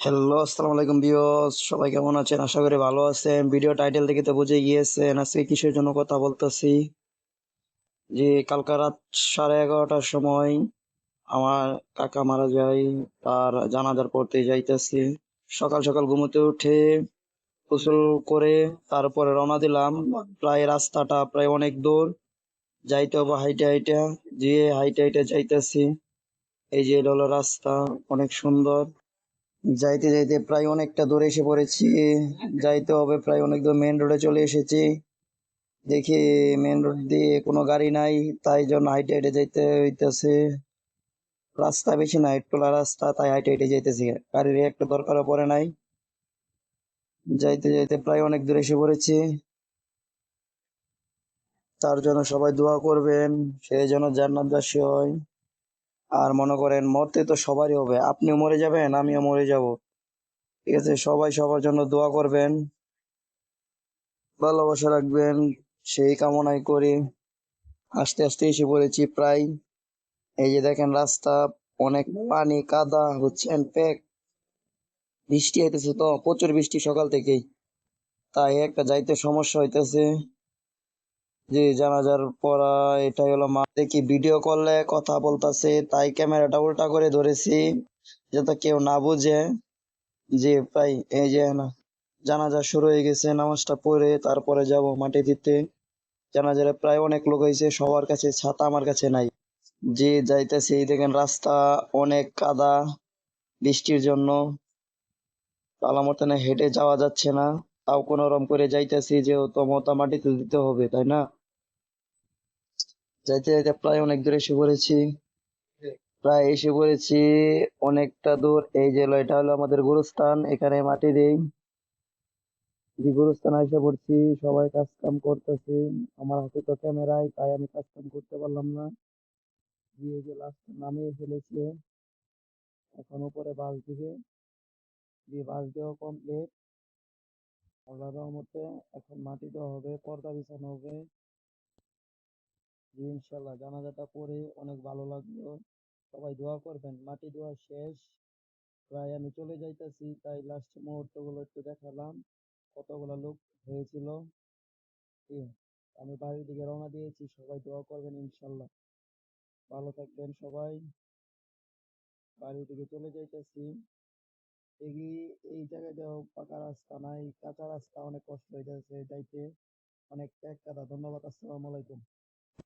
Hello আসসালামু আলাইকুম বিয়স সবাই কেমন আছেন? আশা করি ভালো আছেন। ভিডিও টাইটেল দেখে তো বুঝে গিয়েছেন। আজকে কিসের জন্য কথা বলতেছি? যে কালকা রাত সাড়ে এগারোটার সময় আমার কাকা মারা যায়, তার জানাজার পড়তে যাইতেছি। সকাল সকাল ঘুমোতে উঠে গোসল করে তারপরে রওনা দিলাম। প্রায় রাস্তাটা প্রায় অনেক দূর। যাইতে হবে হাইটে হাইটে। যেয়ে হাইটে হাইটে যাইতেছি। এই যে হলো রাস্তা, অনেক সুন্দর। যাইতে যাইতে প্রায় অনেকটা দূরে এসে পড়েছি। যাইতে হবে প্রায় অনেক দূর মেন রোডে চলে এসেছি। দেখি মেন রোড দিয়ে কোনো গাড়ি নাই, তাই জন্য হাইটে হাইটে যাইতে হইতেছে। রাস্তা বেশি নাই টোলা রাস্তা, তাই হাইটে হাইটে যাইতেছি। গাড়ির একটা দরকারও পড়ে নাই। যাইতে যাইতে প্রায় অনেক দূরে এসে পড়েছি। তার জন্য সবাই দোয়া করবেন সেই জন্য জান্নাতবাসী হয়। আর মনে করেন মরতে তো সবারই হবে। আপনিও মরে যাবেন, আমিও মরে যাব। ঠিক আছে, সবাই সবার জন্য দোয়া করবেন। ভালোবাসা রাখবেন, সেই কামনাই করি। আস্তে আস্তে এসে পড়েছি প্রায়। এই যে দেখেন রাস্তা, অনেক পানি, কাদা হচ্ছেন প্যাক। বৃষ্টি হইতেছে তো, প্রচুর বৃষ্টি সকাল থেকেই। তাই একটা যাইতে সমস্যা হইতেছে। যে জানাজার পড়া, এটাই হলো মা দেখি ভিডিও করলে কথা বলতাছে, তাই ক্যামেরাটা উল্টা করে ধরেছি, যাতে কেউ না বুঝে যে প্রায় এই যে না, জানাজা শুরু হয়ে গেছে, নামাজটা পড়ে তারপরে যাব মাটি দিতে জানাজারে প্রায় অনেক লোক হয়েছে, সবার কাছে ছাতা আমার কাছে নাই। যে যাইতেছে দেখেন রাস্তা অনেক কাদা, বৃষ্টির জন্য। তালা মতনে হেঁটে যাওয়া যাচ্ছে না। তাও কোনো রকম করে যাইতেছি, যেহেতু মতা মাটিতে দিতে হবে, তাই না? যাইতে যাইতে প্রায় অনেক দূর এসে পড়েছি। প্রায় এসে পড়েছি অনেকটা দূর। এই যে এটা হলো আমাদের গুরুস্থান, এখানে মাটি দেই। গুরুস্থানে এসে পড়ছি, সবাই কাজ কাম করতেছে। আমার হাতে তো ক্যামেরায় তাই আমি কাজ কাম করতে পারলাম না। দিয়ে যে লাস্ট নামিয়ে ফেলেছে। এখন উপরে বাস দিবে। দিয়ে বাস দেওয়া কমপ্লিট আল্লাহর রহমতে এখন মাটি দেওয়া হবে, পর্দা বিছানো হবে। ইনশাল্লাহ জানাজাটা পড়ে অনেক ভালো লাগল। সবাই দোয়া করবেন। মাটি দোয়া শেষ। প্রায় আমি চলে যাইতেছি, তাই লাস্ট মুহূর্তগুলো একটু দেখালাম। কতগুলো লোক হয়েছিল। আমি বাড়ির দিকে রওনা দিয়েছি। সবাই দোয়া করবেন ইনশাল্লাহ। ভালো থাকবেন সবাই। বাড়ির দিকে চলে যাইতেছি। এগি এই জায়গাটাও পাকা রাস্তা নাই, কাঁচা রাস্তা অনেক কষ্ট হইতেছে যাইতে। অনেক ত্যাগ কাদা ধন্যবাদ। আসসালামু আলাইকুম।